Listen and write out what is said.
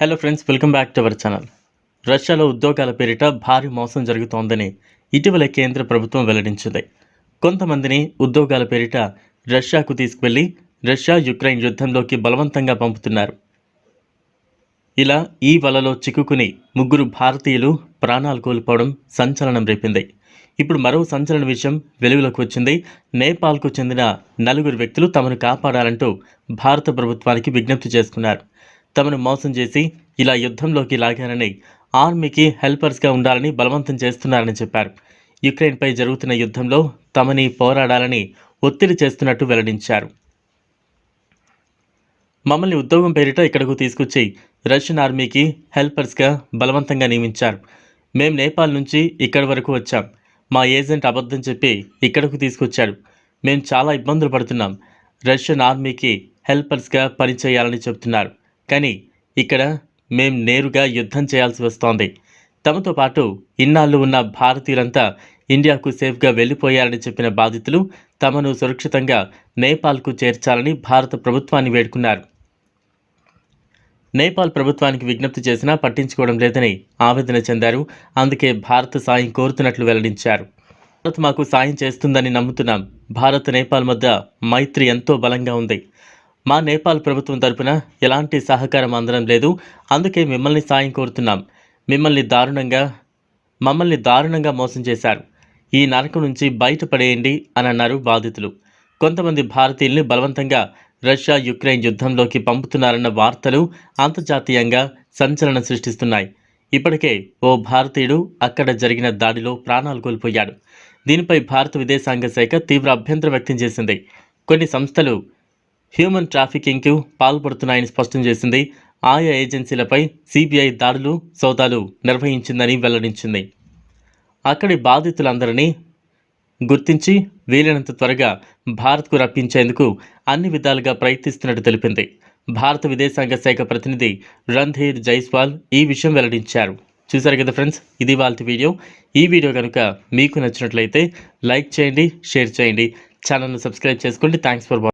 Hello friends welcome back to our channel రష్యాలో ఉద్యోగాల పేరిట భారీ మోసం జరుగుతోందని ఇటీవల కేంద్ర ప్రభుత్వం వెల్లడించింది. కొంతమందిని ఉద్యోగాల పేరిట రష్యాకు తీసుకువెళ్ళి రష్యా యుక్రెయిన్ యుద్ధంలోకి బలవంతంగా పంపుతున్నారు. ఇలా ఈ వలలో చిక్కుకుని ముగ్గురు భారతీయులు ప్రాణాలు కోల్పోవడం సంచలనం రేపింది. ఇప్పుడు మరో సంచలన విషయం వెలుగులోకి వచ్చింది. నేపాల్కు చెందిన నలుగురు వ్యక్తులు తమను కాపాడాలంటూ భారత ప్రభుత్వానికి విజ్ఞప్తి చేసుకున్నారు. తమను మోసం చేసి ఇలా యుద్ధంలోకి లాగారని ఆర్మీకి హెల్పర్స్గా ఉండాలని బలవంతం చేస్తున్నారని చెప్పారు. యుక్రెయిన్పై జరుగుతున్న యుద్ధంలో తమని పోరాడాలని ఒత్తిడి చేస్తున్నట్టు వెల్లడించారు. మమ్మల్ని ఉద్యోగం పేరిట ఇక్కడకు తీసుకొచ్చి రష్యన్ ఆర్మీకి హెల్పర్స్గా బలవంతంగా నియమించారు. మేం నేపాల్ నుంచి ఇక్కడి వరకు వచ్చాం. మా ఏజెంట్ అబద్ధం చెప్పి ఇక్కడకు తీసుకొచ్చాడు. మేము చాలా ఇబ్బందులు పడుతున్నాం. రష్యన్ ఆర్మీకి హెల్పర్స్గా పనిచేయాలని చెప్తున్నారు. కానీ ఇక్కడ మేం నేరుగా యుద్ధం చేయాల్సి వస్తోంది. తమతో పాటు ఇన్నాళ్ళు ఉన్న భారతీయులంతా ఇండియాకు సేఫ్గా వెళ్ళిపోయారని చెప్పిన బాధితులు తమను సురక్షితంగా నేపాల్కు చేర్చాలని భారత ప్రభుత్వాన్ని వేడుకున్నారు. నేపాల్ ప్రభుత్వానికి విజ్ఞప్తి చేసినా పట్టించుకోవడం లేదని ఆవేదన చెందారు. అందుకే భారత సాయం కోరుతున్నట్లు వెల్లడించారు. భారత్ మాకు సాయం చేస్తుందని నమ్ముతున్నాం భారత్ నేపాల్ మధ్య మైత్రి ఎంతో బలంగా ఉంది. మా నేపాల్ ప్రభుత్వం తరపున ఎలాంటి సహకారం అందడం లేదు. అందుకే మిమ్మల్ని సాయం కోరుతున్నాం. మిమ్మల్ని దారుణంగా మమ్మల్ని దారుణంగా మోసం చేశారు. ఈ నరకం నుంచి బయటపడేయండి అని అన్నారు బాధితులు. కొంతమంది భారతీయుల్ని బలవంతంగా రష్యా యుక్రెయిన్ యుద్ధంలోకి పంపుతున్నారన్న వార్తలు అంతర్జాతీయంగా సంచలనం సృష్టిస్తున్నాయి. ఇప్పటికే ఓ భారతీయుడు అక్కడ జరిగిన దాడిలో ప్రాణాలు కోల్పోయాడు. దీనిపై భారత విదేశాంగ శాఖ తీవ్ర అభ్యంతరం వ్యక్తం చేసింది. కొన్ని సంస్థలు హ్యూమన్ ట్రాఫికింగ్కు పాల్పడుతున్నాయని స్పష్టం చేసింది. ఆయా ఏజెన్సీలపై సిబిఐ దాడులు సోదాలు నిర్వహించిందని వెల్లడించింది. అక్కడి బాధితులందరినీ గుర్తించి వీలైనంత త్వరగా భారత్కు రప్పించేందుకు అన్ని విధాలుగా ప్రయత్నిస్తున్నట్టు తెలిపింది. భారత విదేశాంగ శాఖ ప్రతినిధి రణ్ధీర్ జైస్వాల్ ఈ విషయం వెల్లడించారు. చూసారు కదా ఫ్రెండ్స్ ఇది వాళ్ళ వీడియో. ఈ వీడియో కనుక మీకు నచ్చినట్లయితే లైక్ చేయండి షేర్ చేయండి. ఛానల్ను సబ్స్క్రైబ్ చేసుకోండి. Thanks for watching.